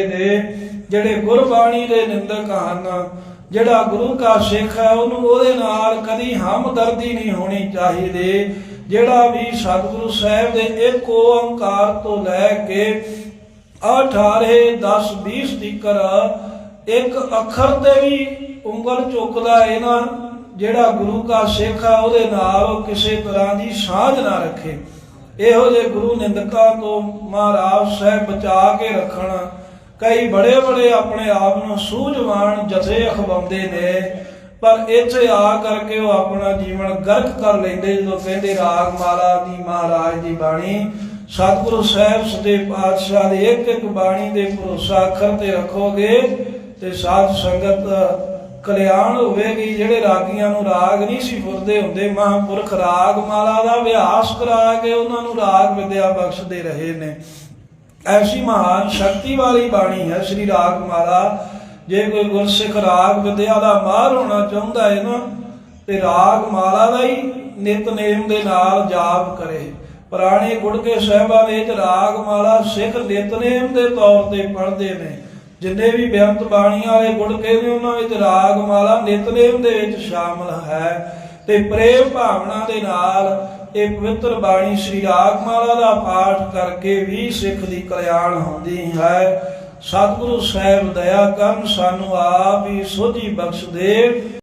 ਨੇ, ਜਿਹੜੇ ਗੁਰਬਾਣੀ ਦੇ ਨਿੰਦਕ ਹਨ, ਜਿਹੜਾ ਗੁਰੂ ਕਾ ਸਿੱਖ ਹੈ, ਉਹਨੂੰ ਉਹਦੇ ਨਾਲ ਕਦੀ ਹਮਦਰਦੀ ਨਹੀਂ ਹੋਣੀ ਚਾਹੀਦੀ। ਜਿਹੜਾ ਵੀ ਸਤਿਗੁਰੂ ਸਾਹਿਬ ਦੇ ਇੱਕ ਓੰਕਾਰ ਤੋਂ ਲੈ ਕੇ 18 10 20 ਤੀਕਰ ਇੱਕ ਅੱਖਰ ਤੇ ਵੀ ਉਂਗਲ ਚੁੱਕਦਾ ਹੈ ਨਾ ਜਿਹੜਾ ਗੁਰੂ ਕਾ ਸਿੱਖ ਹੈ, ਉਹਦੇ ਨਾਲ ਉਹ ਕਿਸੇ ਤਰ੍ਹਾਂ ਦੀ ਸਾਂਝ ਨਾ ਰੱਖੇ। ਇਹੋ ਜਿਹੇ ਗੁਰੂ ਨਿੰਦਕਾਂ ਤੋਂ ਮਹਾਰਾਜ ਸਾਹਿਬ ਬਚਾ ਕੇ ਰੱਖਣ। ਕਈ ਬੜੇ ਬੜੇ ਆਪਣੇ ਆਪ ਨੂੰ ਸੂਝਵਾਨ ਜਥੇ ਅਖਵਾਉਂਦੇ ਨੇ, ਪਰ ਇੱਥੇ ਆ ਕਰਕੇ ਉਹ ਆਪਣਾ ਜੀਵਨ ਗਰਕ ਕਰ ਲੈਂਦੇ ਜਦੋਂ ਕਹਿੰਦੇ ਰਾਗ ਮਾਲਾ ਦੀ ਮਹਾਰਾਜ ਦੀ ਬਾਣੀ, ਸਤਿਗੁਰੂ ਸਾਹਿਬ ਸਦੇ ਪਾਤਸ਼ਾਹ ਦੀ ਇੱਕ ਇੱਕ ਬਾਣੀ ਦੇ ਭਰੋਸਾ ਅੱਖਰ ਤੇ ਰੱਖੋਗੇ ਤੇ ਸਾਧ ਸੰਗਤ ਕਲਿਆਣ ਹੋਵੇਗੀ। ਜਿਹੜੇ ਰਾਗੀਆਂ ਨੂੰ ਰਾਗ ਨਹੀਂ ਸੀ ਫੁਰਦੇ ਹੁੰਦੇ, ਮਹਾਂਪੁਰਖ ਰਾਗ ਮਾਲਾ ਦਾ ਅਭਿਆਸ ਕਰਾ ਕੇ ਉਹਨਾਂ ਨੂੰ ਰਾਗ ਵਿਦਿਆ ਬਖਸ਼ਦੇ ਰਹੇ ਨੇ। ਐਸੀ ਮਹਾਨ ਸ਼ਕਤੀ ਵਾਲੀ ਬਾਣੀ ਹੈ, ਸ੍ਰੀ ਰਾਗ ਮਾਲਾ ਜੇ ਕੋਈ ਗੁਰਸਿੱਖ ਰਾਗ ਵਿਦਿਆ ਦਾ ਮਾਹਰ ਹੋਣਾ ਚਾਹੁੰਦਾ ਹੈ ਨਾ, ਤੇ ਰਾਗ ਮਾਲਾ ਦਾ ਹੀ ਨਿਤਨੇਮ ਦੇ ਨਾਲ ਜਾਪ ਕਰੇ। ਪੁਰਾਣੇ ਗੁੜਕੇ ਸਾਹਿਬਾਂ ਦੇ ਵਿੱਚ ਰਾਗ ਮਾਲਾ ਸਿੱਖ ਨਿਤਨੇਮ ਦੇ ਤੌਰ ਤੇ ਪੜ੍ਹਦੇ ਨੇ। ਜਿੰਨੇ ਵੀ ਬੇਅੰਤ ਬਾਣੀਆਂ ਵਾਲੇ ਗੁੜਕੇ ਨੇ, ਉਹਨਾਂ ਵਿੱਚ ਰਾਗ ਮਾਲਾ ਨਿਤਨੇਮ ਦੇ ਵਿੱਚ ਸ਼ਾਮਲ ਹੈ। ਤੇ ਪ੍ਰੇਮ ਭਾਵਨਾ ਦੇ ਨਾਲ ਇਹ ਪਵਿੱਤਰ ਬਾਣੀ ਸ੍ਰੀ ਰਾਗ ਮਾਲਾ ਦਾ ਪਾਠ ਕਰਕੇ ਵੀ ਸਿੱਖ ਦੀ ਕਲਿਆਣ ਹੁੰਦੀ ਹੈ। ਸਤਿਗੁਰੂ ਸਾਹਿਬ, ਦਇਆ ਕਰਨ, ਸਾਨੂੰ ਆਪ ਹੀ ਸੋਝੀ ਬਖਸ਼ ਦੇ।